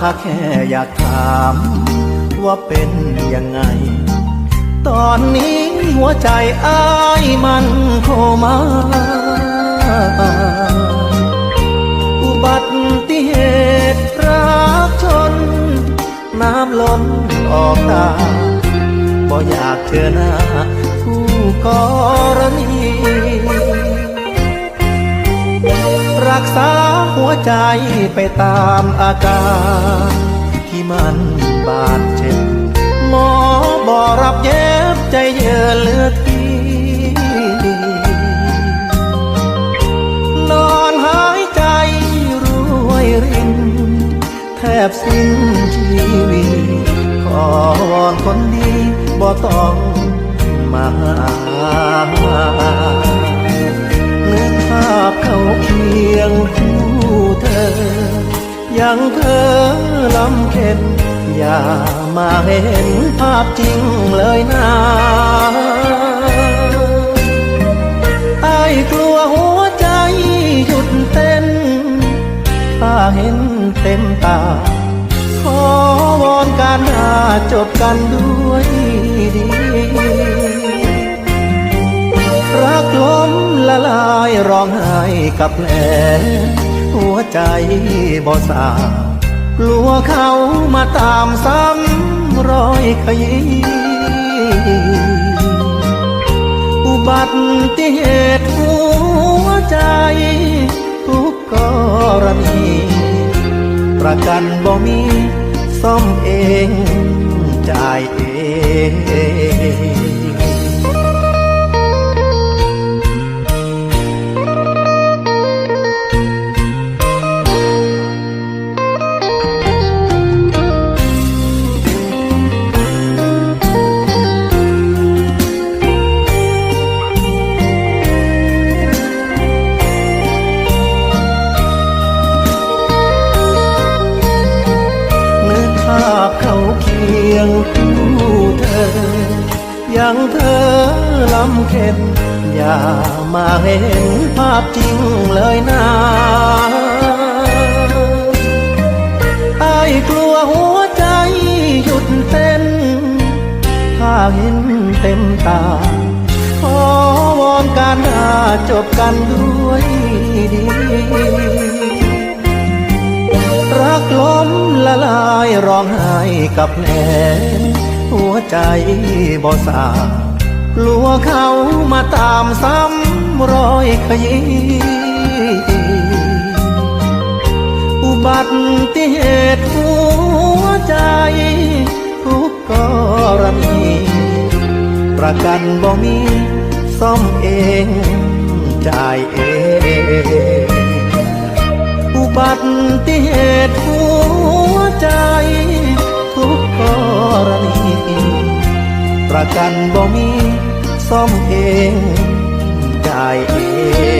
ถ้าแค่อยากถาม ว่าเป็นยังไง ตอนนี้หัวใจอ้ายมันโคมาอุบัติเหตุรักชน น้ำล้นออกตาบ่อยากเจอหน้าผู้กรณี รักษาหัวใจไปตามอาการ ที่มันบาดเจ็บหมอบอรับเย็บใจเยือเลือดทีนอนหายใจรวยริน แทบสิ้นชีวิตขอวอนคนดีบ่ต้องมาหา งคู่เธอ ยังเธอลำเค็นอย่ามาเห็นภาพจริงเลยนะไอ้กลัวหัวใจหยุดเต้นถ้าเห็นเต็มตา ขอวอนการหาจบกันด้วยดี กล้มละลายร้องไห้กับแผลหัวใจบ่สากลัวเขามาตามซ้ำรอยขยี้อุบัติเหตุหัวใจ ทุกกรณี ประกันบ่มีซ่อมเองจ่ายเอง เคียงคู่เธอ ยังเธอลำเค็นอย่ามาเห็นภาพจริงเลยนะไอ้กลัวหัวใจหยุดเต้น ถ้าเห็นเต็มตา ขอวอนการหาจบกันด้วยดีรักล้มละลายร้องไห้ กับแผลหัวใจบ่สากลัวเขามาตามซ้ำรอยขยี้อุบัติเหตุหัวใจทุกกรณีประกันบ่มีซ่อมเองจ่ายเอง ประกันบ่มีซ่อมเองจ่ายเอง